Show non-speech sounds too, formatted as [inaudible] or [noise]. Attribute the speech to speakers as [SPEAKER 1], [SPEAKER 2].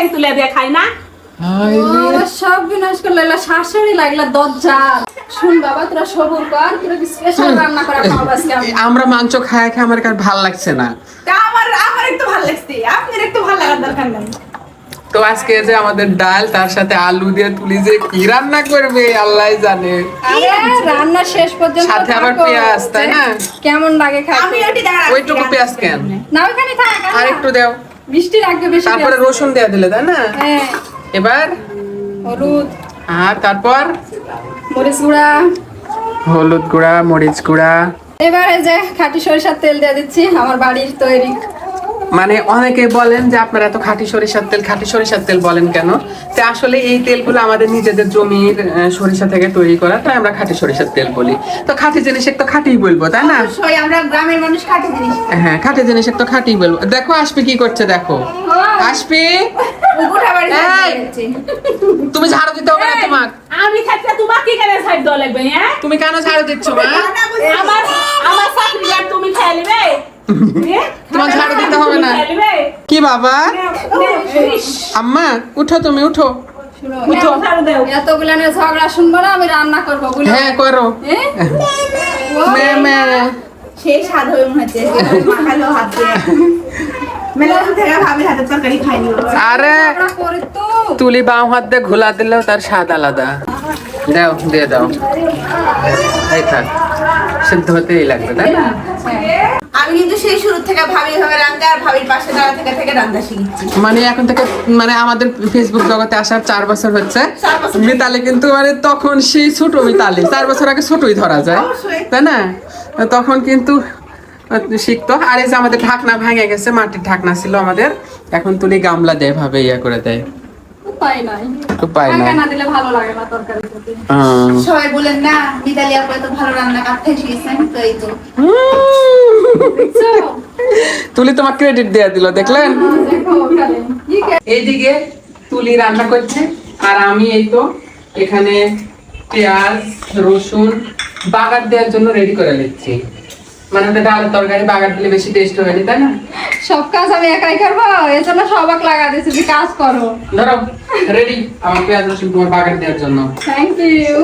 [SPEAKER 1] ঠ্যাং তুলে দিয়ে খাই না।
[SPEAKER 2] সব বিনাশ করলে শাশুড়ি লাগলা দজ্জা শুন বাবা তোরা সবুর কর তোরা স্পেশাল রান্না করে খাওয়াবো আজকে
[SPEAKER 3] আমরা মাংস খায় খায় আমার কাছে ভালো লাগছে না।
[SPEAKER 4] আমার আমার একটু ভালো লাগছে। আপনার একটু ভালো লাগার দরকার নেই।
[SPEAKER 3] তো আজকে যে আমাদের ডাল তার সাথে আলু দিয়ে তুলি যে কি রান্না করবে আল্লাহ জানে।
[SPEAKER 2] রান্না শেষ পর্যন্ত
[SPEAKER 3] সাথে আবার পেঁয়াজ, তাই না?
[SPEAKER 2] কেমন লাগে খাই
[SPEAKER 4] আমি
[SPEAKER 3] ওইটুকু পেঁয়াজ কেন?
[SPEAKER 2] না ওখানে থাক
[SPEAKER 3] আর একটু দাও।
[SPEAKER 2] বৃষ্টি লাগবে বেশি
[SPEAKER 3] তারপরে রসুন দেয়া দিলে তাই না?
[SPEAKER 2] হ্যাঁ।
[SPEAKER 3] এবার?
[SPEAKER 2] হলুদ।
[SPEAKER 3] আর তারপর?
[SPEAKER 2] মরিচ গুঁড়া।
[SPEAKER 3] হলুদ গুঁড়া মরিচ গুঁড়া।
[SPEAKER 2] এবারে যে খাঁটি সরিষার তেল দিয়ে দিচ্ছি আমার বাড়ির তৈরি।
[SPEAKER 3] মানে অনেকে বলেন যে আপনারা এত খাঁটি সরিষার তেল খাঁটি সরিষার তেল বলেন কেন? তো আসলে এই তেলগুলো আমাদের নিজেদের জমির সরিষা থেকে তৈরি করা তাই আমরা খাঁটি সরিষার তেল বলি। তো খাঁটি জিনিস তো খাঁটিই বলব তাই না?
[SPEAKER 4] আমরা গ্রামের মানুষ খাটে জিনিস
[SPEAKER 3] হ্যাঁ খাঁটি জিনিস তো খাঁটিই বলব। দেখো আসবি কি করছে দেখো। আসবি! তুমি ঝাড়ু দিতে হবে না তোমার
[SPEAKER 1] আমি থাকতে তোমার কি কেন সাইড দেওয়া লাগবে হ্যাঁ?
[SPEAKER 3] তুমি কেন ঝাড়ু দিচ্ছ মা?
[SPEAKER 1] আমার আমার চাকরি আর তুমি খেলবে [laughs]
[SPEAKER 3] তোমার ঝাড়ু দিতে হবে না। কি বাবা? আম্মা উঠো তুমি উঠো। উঠো।
[SPEAKER 1] ঝাড়ু
[SPEAKER 2] এতগুলো ঝগড়া শুনব না আমি রান্না করব
[SPEAKER 3] হ্যাঁ করো।
[SPEAKER 2] হ্যাঁ?
[SPEAKER 3] মে মে।
[SPEAKER 4] সেই স্বাদ হয়ে মনে হচ্ছে মাখালো হাত দিয়ে। মেলা দিন থেকে ভাবি হাতের তরকারি খাইনি।
[SPEAKER 3] আরে তুলি বাম হাত দিয়ে ঘোলা দিলেও তার স্বাদ আলাদা। দাও দিয়ে দাও। এই থাক সিদ্ধ হতেই লাগবে তাই না?
[SPEAKER 4] আমি কিন্তু সেই শুরু থেকে ভাবি ভাবে রান্না আর ভাবির পাশে দাঁড়া থেকে থেকে রান্না শিখেছি।
[SPEAKER 3] মানে এখন থেকে মানে আমাদের ফেসবুক জগতে আসার চার বছর হচ্ছে। মিতালি কিন্তু মানে তখন সেই ছোট মিতালি চার বছর আগে ছোটই ধরা যায়। তাই না? তখন কিন্তু শিখতো। আর এই যে আমাদের ঢাকনা ভেঙে গেছে মাটির ঢাকনা ছিল আমাদের এখন তুলি গামলা দেয় ভাবে ইয়া করে দেয়।
[SPEAKER 2] উপায় নাই।
[SPEAKER 3] উপায় নাই।
[SPEAKER 2] টাকা না দিলে ভালো লাগে না তরকারি
[SPEAKER 4] সবাই বলেন না মিতালি আপু এত ভালো রান্না কাটতে শিখেছেন? তো এই তো।
[SPEAKER 3] তুলি তোমার ক্রেডিট দেয়া দিল দেখলেন?
[SPEAKER 2] দেখো ওখানে। কি কে-
[SPEAKER 3] এইদিকে তুলি রান্না করছে আর আমি এই তো এখানে পেঁয়াজ রসুন বাগার দেওয়ার জন্য রেডি করে নিচ্ছি। মানে ওটা ডালের তরকারি বাগার দিলে বেশি টেস্ট হয়নি তাই না?
[SPEAKER 2] সব কাজ আমি একাই করব? এর সবাক লাগা দিয়েছি যে কাজ করো।
[SPEAKER 3] ধরো রেডি আমার পেঁয়াজ রসুন তোমার বাগার দেওয়ার জন্য।
[SPEAKER 2] Thank you